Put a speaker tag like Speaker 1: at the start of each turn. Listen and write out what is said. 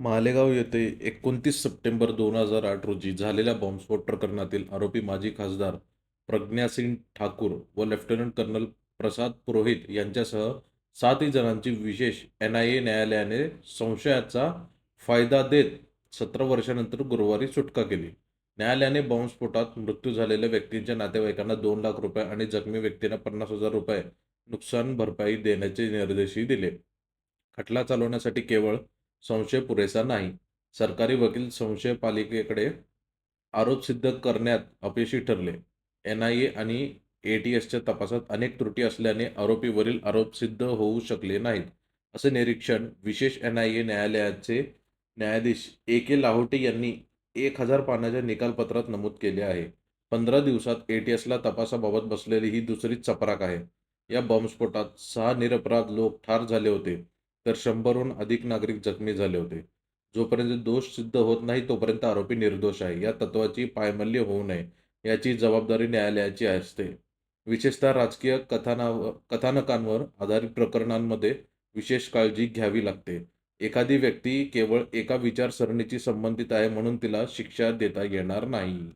Speaker 1: मालेगाव येथे एकोणतीस सप्टेंबर दोन हजार आठ रोजी झालेल्या बॉम्बस्फोट प्रकरणातील आरोपी माजी खासदार प्रज्ञासिंग ठाकूर व लेफ्टनंट कर्नल प्रसाद पुरोहित यांच्यासह सातही जणांची विशेष एन आय ए न्यायालयाने संशयाचा फायदा देत सतरा वर्षानंतर गुरुवारी सुटका केली. न्यायालयाने बॉम्बस्फोटात मृत्यू झालेल्या व्यक्तींच्या नातेवाईकांना दोन लाख रुपये आणि जखमी व्यक्तींना पन्नास हजार रुपये नुकसान भरपाई देण्याचे निर्देशही दिले. खटला चालवण्यासाठी केवळ संशय पुरेसा नाही. सरकारी वकील संशय पालिकेकडे आरोप सिद्ध करण्यात अपयशी ठरले. एन आय ए आणि ए टी एसच्या तपासात अनेक त्रुटी असल्याने आरोपीवरील आरोप सिद्ध होऊ शकले नाहीत असे निरीक्षण विशेष एन आय ए न्यायालयाचे न्यायाधीश ए के लाहोटे यांनी एक हजार पानाच्या निकालपत्रात नमूद केले आहे. पंधरा दिवसात ए टी एसला तपासाबाबत बसलेली ही दुसरी चपराक आहे. या बॉम्बस्फोटात सहा निरपराध लोक ठार झाले होते. तर शंभरहून अधिक नागरिक जखमी झाले होते. जोपर्यंत दोष सिद्ध होत नाही तोपर्यंत आरोपी निर्दोष आहे. या तत्वाची पायमल्य होऊ नये याची जबाबदारी न्यायालयाची असते. विशेषतः राजकीय कथाना कथानकांवर आधारित प्रकरणांमध्ये विशेष काळजी घ्यावी लागते. एखादी व्यक्ती केवळ एका विचारसरणीची संबंधित आहे म्हणून तिला शिक्षा देता येणार नाही.